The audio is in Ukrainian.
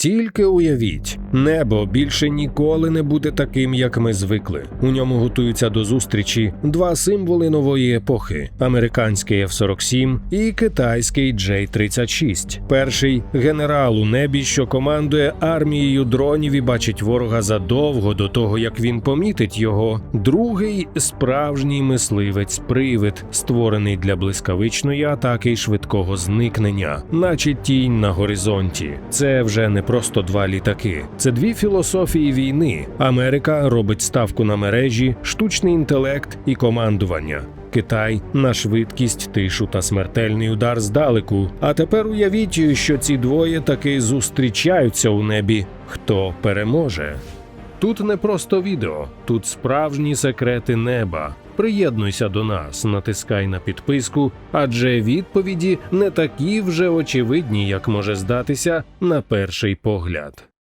Тільки уявіть, небо більше ніколи не буде таким, як ми звикли. У ньому готуються до зустрічі два символи нової епохи: американський F-47 і китайський J-36. Перший генерал у небі, що командує армією дронів і бачить ворога задовго до того, як він помітить його. Другий справжній мисливець-привид, створений для блискавичної атаки й швидкого зникнення, наче тінь на горизонті. Це вже не просто два літаки, це дві філософії війни. Америка робить ставку на мережі, штучний інтелект і командування. Китай на швидкість, тишу та смертельний удар здалеку. А тепер уявіть, що ці двоє таки зустрічаються у небі. Хто переможе? Тут не просто відео, тут справжні секрети неба. Приєднуйся до нас, натискай на підписку, адже відповіді не такі вже очевидні, як може здатися на перший погляд.